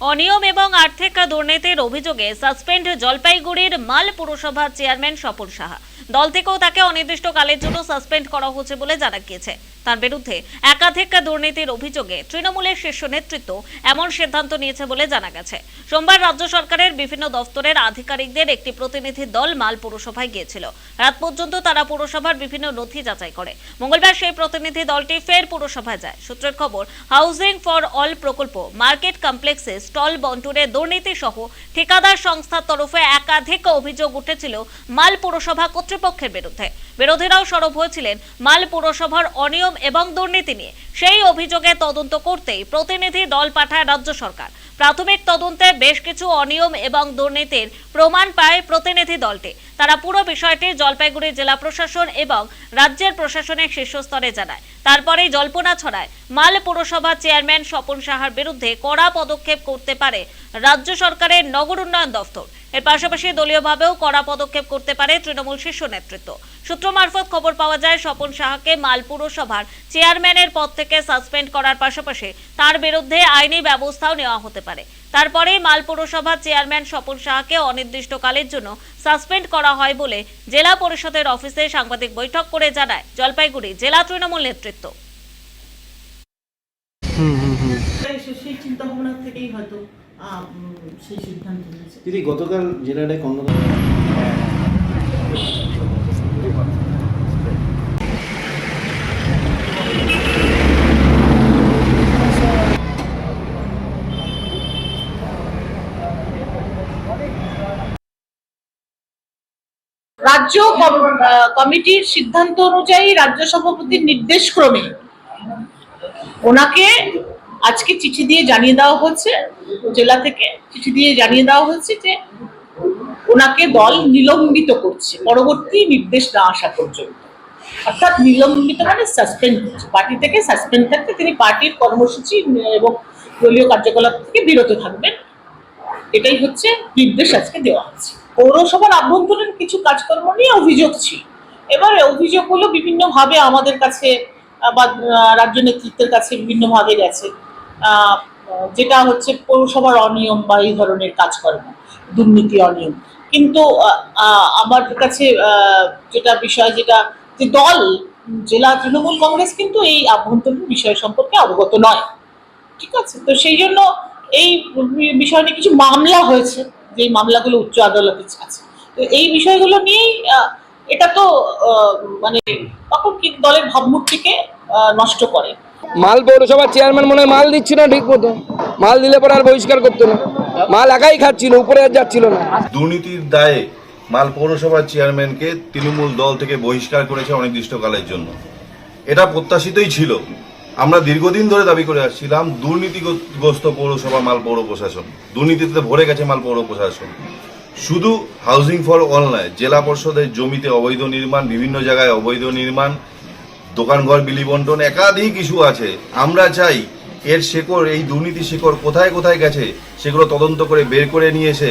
অনিয়ম এবং আর্থিক দুর্নীতির অভিযোগে সাসপেন্ড জলপাইগুড়ির মাল পুরসভার চেয়ারম্যান স্বপন সাহা। দল থেকেও তাকে অনির্দিষ্টকালের জন্য সাসপেন্ড করা হচ্ছে বলে জানা গিয়েছে। তার বিরুদ্ধে একাধিক দুর্নীতির অভিযোগে তৃণমূলের শীর্ষ নেতৃত্ব এমন সিদ্ধান্ত নিয়েছে বলে জানা গেছে। সোমবার রাজ্য সরকারের বিভিন্ন দফতরের আধিকারিকদের একটি প্রতিনিধি দল মাল পুরসভায় গিয়েছিল। রাত পর্যন্ত তারা পুরসভার বিভিন্ন নথি যাচাই করে। মঙ্গলবার সেই প্রতিনিধি দলটি ফের পুরসভায় যায়। সূত্রের খবর, হাউজিং ফর অল প্রকল্প, মার্কেট কমপ্লেক্সে স্টল বন্টনে দুর্নীতি সহ ঠিকাদার সংস্থার তরফে একাধিক অভিযোগ উঠেছিল মাল পুরসভা কর্তৃপক্ষের বিরুদ্ধে। বিরোধীরাও সরব হয়েছিলেন। মাল পুরসভার অনিয়ম এবং দুর্নীতি নিয়ে। সেই অভিযোগে তদন্ত করতেই প্রতিনিধি দল পাঠায় রাজ্য সরকার। প্রাথমিক তদন্তে বেশ কিছু অনিয়ম এবং দুর্নীতির প্রমাণ পায় প্রতিনিধি দলটি। তারা পুরো বিষয়টি জলপাইগুড়ি জেলা প্রশাসন এবং রাজ্যের প্রশাসনের শীর্ষস্তরে জানায়। তারপরেই জল্পনা ছড়ায়, মাল পুরসভা চেয়ারম্যান স্বপন সাহার বিরুদ্ধে কড়া পদক্ষেপ করতে পারে রাজ্য সরকারের নগর উন্নয়ন দফতর। এর পাশাপাশি দলীয়ভাবেও কড়া পদক্ষেপ করতে পারে তৃণমূল শীর্ষ নেতৃত্ব। সূত্র মারফত খবর পাওয়া যায়, স্বপন সাহাকে মাল পুরসভার চেয়ারম্যানের পদ থেকে সাসপেন্ড করার পাশাপাশি তার বিরুদ্ধে আইনি ব্যবস্থাও নেওয়া হতে পারে। তারপরে মাল পুরসভার চেয়ারম্যান স্বপন সাহাকে অনির্দিষ্টকালের জন্য সাসপেন্ড করা হয় বলে জেলা পরিষদের অফিসে সাংবাদিক বৈঠক করে জানায় জলপাইগুড়ি জেলা তৃণমূল নেতৃত্ব। সেই সেই চিন্তা ভাবনা থেকেই হয়তো আহ, সেই সিদ্ধান্ত নিয়েছে। দিদি গতকাল জেলাটায় কর্ণধার রাজ্য আহ, কমিটির সিদ্ধান্ত অনুযায়ী রাজ্য সভাপতির নির্দেশ ক্রমে ওনাকে আজকে চিঠি দিয়ে জানিয়ে দেওয়া হচ্ছে জেলা থেকে চিঠি দিয়ে জানিয়ে দেওয়া হচ্ছে যে ওনাকে দল নিলম্বিত করছে, পরবর্তী নির্দেশ না আসা পর্যন্ত। অর্থাৎ নিলম্বিত মানে সাসপেন্ড পার্টি থেকে সাসপেন্ড থাকতে তিনি পার্টির কর্মসূচি এবং দলীয় কার্যকলাপ থেকে বিরত থাকবেন, এটাই হচ্ছে নির্দেশ আজকে দেওয়া হচ্ছে পৌরসভার আভ্যন্তরীণ কিছু কাজকর্ম নিয়ে অভিযোগ ছিল। এবারে অভিযোগগুলো বিভিন্নভাবে আমাদের কাছে বা রাজ্য নেতৃত্বের কাছে বিভিন্নভাবে গেছে। যেটা হচ্ছে পৌরসভার অনিয়ম বা এই ধরনের কাজকর্ম, দুর্নীতি অনিয়ম। কিন্তু আমার কাছে যেটা বিষয়, যেটা যে দল, জেলা তৃণমূল কংগ্রেস কিন্তু এই আভ্যন্তরীণ বিষয় সম্পর্কে অবগত নয়। ঠিক আছে? তো সেই জন্য এই বিষয় নিয়ে কিছু মামলা হয়েছে, যে মামলাগুলো উচ্চ আদালতে আছে। তো এই বিষয়গুলো নিয়েই এটা তো মানে তখন কি দলের ভাবমূর্তিকে নষ্ট করে। মাল পৌরসভার চেয়ারম্যান মনে হয় মাল দিচ্ছি না ঠিক মতো। মাল দিলে পরে আর বহিষ্কার করতো না। মাল একাই খাচ্ছিল উপরে আর যাচ্ছিল না। দুর্নীতির দায়ে মাল পৌরসভার চেয়ারম্যানকে তৃণমূল দল থেকে বহিষ্কার করেছে অনির্দিষ্টকালের জন্য। এটা প্রত্যাশিতই ছিল। আমরা দীর্ঘদিন ধরে দাবি করে আসছিলাম দুর্নীতিগ্রস্ত পৌরসভা মাল পৌর প্রশাসন। দুর্নীতিতে ভরে গেছে মাল পৌর প্রশাসন। শুধু হাউজিং ফর অল নয়, জেলা পরিষদের জমিতে অবৈধ নির্মাণ, বিভিন্ন জায়গায় অবৈধ নির্মাণ, দোকানঘর, বিলি বন্টন একাধিক ইস্যু আছে। আমরা চাই এর শেকড়, এই দুর্নীতি শেকড় কোথায় কোথায় গেছে, সেগুলো তদন্ত করে বের করে নিয়ে এসে